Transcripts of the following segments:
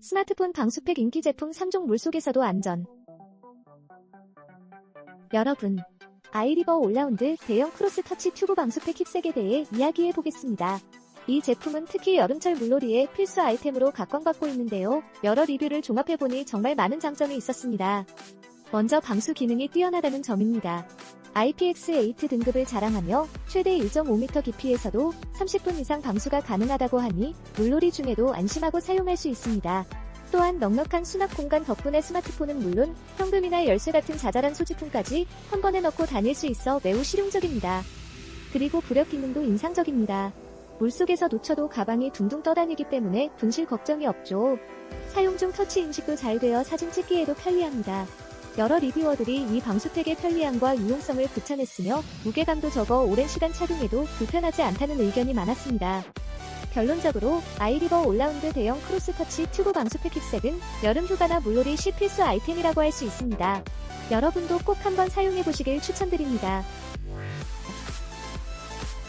스마트폰 방수팩 인기 제품 3종 물속에서도 안전. 여러분, 아이리버 올라운드 대형 크로스 터치 튜브 방수팩 힙색에 대해 이야기해 보겠습니다. 이 제품은 특히 여름철 물놀이의 필수 아이템으로 각광받고 있는데요. 여러 리뷰를 종합해보니 정말 많은 장점이 있었습니다. 먼저 방수 기능이 뛰어나다는 점입니다. IPX8 등급을 자랑하며 최대 1.5m 깊이에서도 30분 이상 방수가 가능하다고 하니 물놀이 중에도 안심하고 사용할 수 있습니다. 또한 넉넉한 수납 공간 덕분에 스마트폰은 물론 현금이나 열쇠 같은 자잘한 소지품까지 한 번에 넣고 다닐 수 있어 매우 실용적입니다. 그리고 부력 기능도 인상적입니다. 물속에서 놓쳐도 가방이 둥둥 떠다니기 때문에 분실 걱정이 없죠. 사용 중 터치 인식도 잘 되어 사진 찍기에도 편리합니다. 여러 리뷰어들이 이 방수팩의 편리함과 유용성을 극찬했으며 무게감도 적어 오랜 시간 착용해도 불편하지 않다는 의견이 많았습니다. 결론적으로 아이리버 올라운드 대형 크로스 터치 튜브 방수팩 힙색은 여름 휴가나 물놀이 시 필수 아이템이라고 할 수 있습니다. 여러분도 꼭 한번 사용해 보시길 추천드립니다.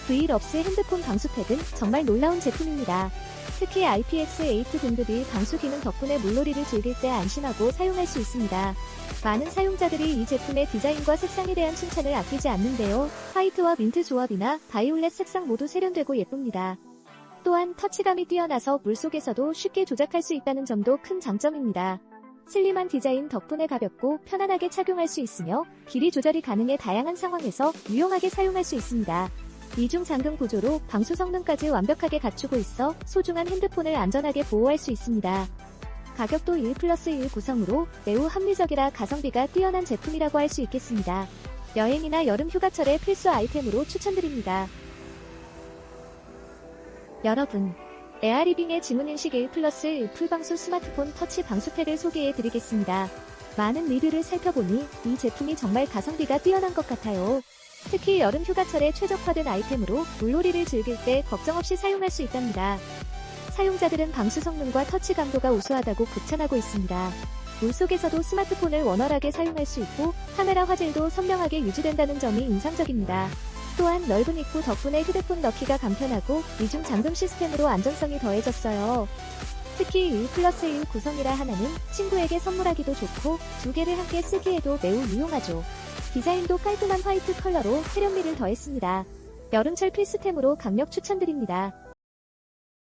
V럽스 핸드폰 방수팩은 정말 놀라운 제품입니다. 특히 IPX8 등급이 방수 기능 덕분에 물놀이를 즐길 때 안심하고 사용할 수 있습니다. 많은 사용자들이 이 제품의 디자인과 색상에 대한 칭찬을 아끼지 않는데요. 화이트와 민트 조합이나 바이올렛 색상 모두 세련되고 예쁩니다. 또한 터치감이 뛰어나서 물속에서도 쉽게 조작할 수 있다는 점도 큰 장점입니다. 슬림한 디자인 덕분에 가볍고 편안하게 착용할 수 있으며 길이 조절이 가능해 다양한 상황에서 유용하게 사용할 수 있습니다. 이중 잠금 구조로 방수 성능까지 완벽하게 갖추고 있어 소중한 핸드폰을 안전하게 보호할 수 있습니다. 가격도 1 플러스 1 구성으로 매우 합리적이라 가성비가 뛰어난 제품이라고 할 수 있겠습니다. 여행이나 여름 휴가철의 필수 아이템으로 추천드립니다. 여러분, 에아리빙의 지문인식 1 플러스 1 풀방수 스마트폰 터치 방수팩을 소개해 드리겠습니다. 많은 리뷰를 살펴보니 이 제품이 정말 가성비가 뛰어난 것 같아요. 특히 여름 휴가철에 최적화된 아이템으로 물놀이를 즐길 때 걱정 없이 사용할 수 있답니다. 사용자들은 방수 성능과 터치 감도가 우수하다고 극찬하고 있습니다. 물속에서도 스마트폰을 원활하게 사용할 수 있고 카메라 화질도 선명하게 유지된다는 점이 인상적입니다. 또한 넓은 입구 덕분에 휴대폰 넣기가 간편하고 이중 잠금 시스템으로 안전성이 더해졌어요. 특히 1 플러스 1 구성이라 하나는 친구에게 선물하기도 좋고 두 개를 함께 쓰기에도 매우 유용하죠. 디자인도 깔끔한 화이트 컬러로 세련미를 더했습니다. 여름철 필수템으로 강력 추천드립니다.